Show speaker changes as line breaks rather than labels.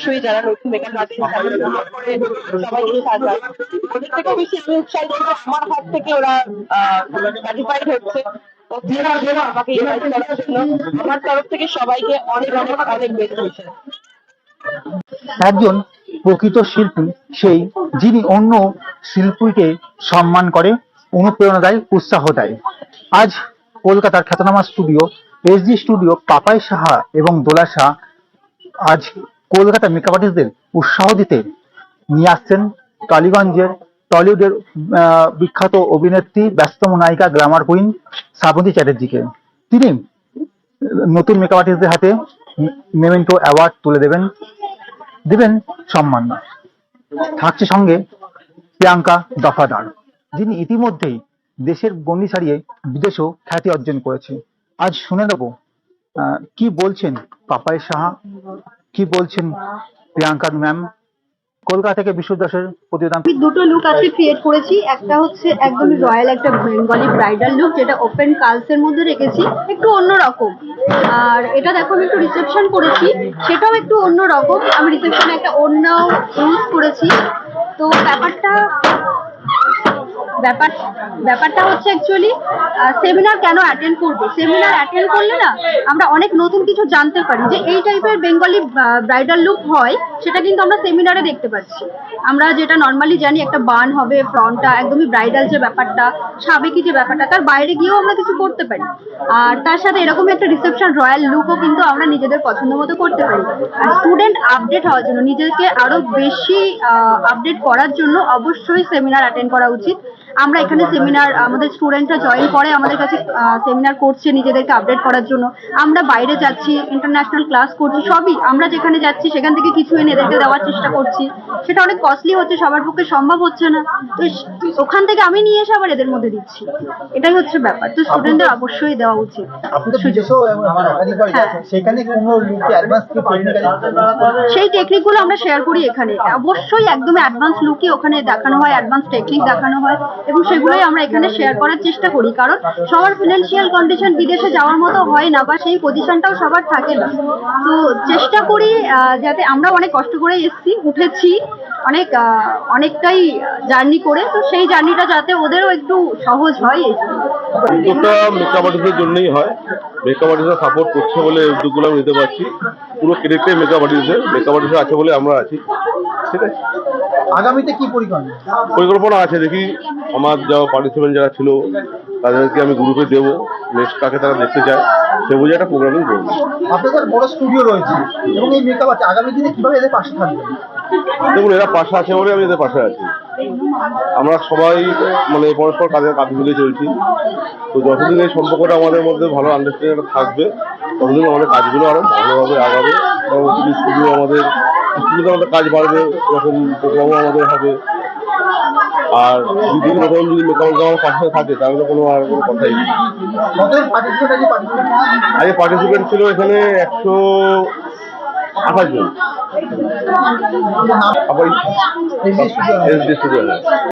অবশ্যই যারা নতুন মেকআপ আর্টিস্ট সবাইকে সাজায় ওদের থেকেও বেশি আমি উৎসাহিত আমার হাত থেকে ওরা স্যাটিসফাইড হচ্ছে। তো ধন্যবাদ দেবো আমাকে ইনভাইট করার জন্য আমার তরফ থেকে সবাইকে অনেক অনেক অনেক বেস্ট উইশেস
একজন প্রকৃত শিল্পী সেই যিনি অন্য শিল্পীকে সম্মান করে অনুপ্রেরণা দেয় উৎসাহ দেয়। আজ কলকাতার খ্যাতনামা studio SD studio Papai Saha এবং দোলা শাহ আজ কলকাতা মেকআপ আর্টিস্টদের উৎসাহ দিতে নিয়ে আসছেন টালিগঞ্জের টলিউডের বিখ্যাত অভিনেত্রী ব্যস্তম নায়িকা, গ্ল্যামার কুইন শ্রাবন্তী চ্যাটার্জিকে। তিনি নতুন মেকআপ আর্টিস্টদের হাতে মেমেন্টো অ্যাওয়ার্ড তুলে দেবেন, দিবেন সম্মান। থাকছে সঙ্গে প্রিয়াঙ্কা দফাদার, যিনি ইতিমধ্যেই দেশের গণ্ডি ছাড়িয়ে বিদেশেও খ্যাতি অর্জন করেছে আজ শুনে নেব কি বলছেন পাপাই সাহা? কি বলছেন প্রিয়াঙ্কা ম্যাম? কলকাতা থেকে বিশ্ব দাসের প্রতিবেদন।
দুটো লুক আজকে ক্রিয়েট করেছি। একটা হচ্ছে একদমই রয়্যাল একটা বেঙ্গলি ব্রাইডাল লুক যেটা ওপেন কালসের মধ্যে রেখেছি। একটু অন্যরকম। আর এটা দেখো, আমি একটু রিসেপশন করেছি। সেটাও একটু অন্যরকম। আমি রিসেপশনে একটা অন্য ইউজ করেছি। তো ব্যাপারটা ব্যাপার, ব্যাপারটা হচ্ছে অ্যাকচুয়ালি সেমিনার কেন অ্যাটেন্ড করব? সেমিনার অ্যাটেন্ড করলে না, আমরা অনেক নতুন কিছু জানতে পারি। যে এই টাইপের বেঙ্গলি ব্রাইডাল লুক হয়, সেটা কিন্তু আমরা সেমিনারে দেখতে পাচ্ছি। আমরা যেটা নর্মালি জানি, একটা বান হবে ফ্রন্টটা একদমই ব্রাইডাল যে ব্যাপারটা, সাবেকি যে ব্যাপারটা, তার বাইরে গিয়েও আমরা কিছু করতে পারি। আর তার সাথে এরকম একটা রিসেপশন রয়্যাল লুকও কিন্তু আমরা নিজেদের পছন্দ মতো করতে পারি। আর স্টুডেন্ট আপডেট হওয়ার জন্য, নিজেকে আরও বেশি আপডেট করার জন্য অবশ্যই সেমিনার অ্যাটেন্ড করা উচিত। আমরা এখানে সেমিনার আমাদের স্টুডেন্টরা জয়েন করে আমাদের কাছে সেমিনার করছে নিজেদেরকে আপডেট করার জন্য। আমরা বাইরে যাচ্ছি ইন্টারন্যাশনাল ক্লাস করছি সবই আমরা যেখানে যাচ্ছি সেখান থেকে কিছু এনে এদেরকে দেওয়ার চেষ্টা করছি। সেটা অনেক কস্টলি হচ্ছে সবার পক্ষে সম্ভব হচ্ছে না। তো ওখান থেকে আমি নিয়ে এসে আবার এদের মধ্যে দিচ্ছি। এটাই হচ্ছে ব্যাপার। তো স্টুডেন্টদের অবশ্যই দেওয়া উচিত।
কি
সেই টেকনিকগুলো আমরা শেয়ার করি এখানে। অবশ্যই একদম অ্যাডভান্স লুকই ওখানে দেখানো হয় অ্যাডভান্স টেকনিক দেখানো হয়। এবং সেগুলোই আমরা এখানে শেয়ার করার চেষ্টা করি, কারণ সবার ফিনান্সিয়াল কন্ডিশন বিদেশে যাওয়ার মতো হয় না বা সেই পজিশনটাও সবার থাকে না। তো চেষ্টা করি যাতে আমরা অনেক কষ্ট করে এসেছি, উঠেছি, অনেক অনেকটাই জার্নি করে, তো সেই জার্নিটা যাতে ওদেরও একটু সহজ হয় এই
জন্যই হয়। মেকআপ সাপোর্ট করছে বলে উদ্যোগগুলো নিতে পারছি। পুরো ক্রেডিটে মেকআপ আর্টিস্টের মেকআপ আর্টিস্ট আছে বলে আমরা আছি। ঠিক আছে
আগামীতে কি পরিকল্পনা?
পরিকল্পনা আছে দেখি আমার যা পার্টিসিপেন্ট যারা ছিল তাদেরকে আমি গ্রুপে দেবো। নেক্সট কাকে তারা দেখতে চায় সে বুঝে একটা প্রোগ্রামিং করব।
আপনাদের বড় স্টুডিও রয়েছে এবং এই মেকআপ আছে আগামী দিনে কীভাবে এদের পাশে থাকবে?
দেখুন এরা পাশে আছে বলে আমি এদের পাশে আছি। আমরা সবাই মানে পরস্পর কাজে কাজ মিলিয়ে চলছি। তো যতদিন এই সম্পর্কটা আমাদের মধ্যে ভালো আন্ডারস্ট্যান্ডিং থাকবে ততদিন আমাদের কাজগুলো আরও ভালোভাবে আগাবে। এবং স্টুডিও আমাদের আমাদের কাজ বাড়বে এরকম প্রোগ্রামও আমাদের হবে। আর যদি এরকম যদি লোকাল আমার পাশে থাকে তাহলে কোনো আর কোনো কথাই নেই। আগে পার্টিসিপেট ছিল এখানে একশো আঠাশ জন। আবার এস ডি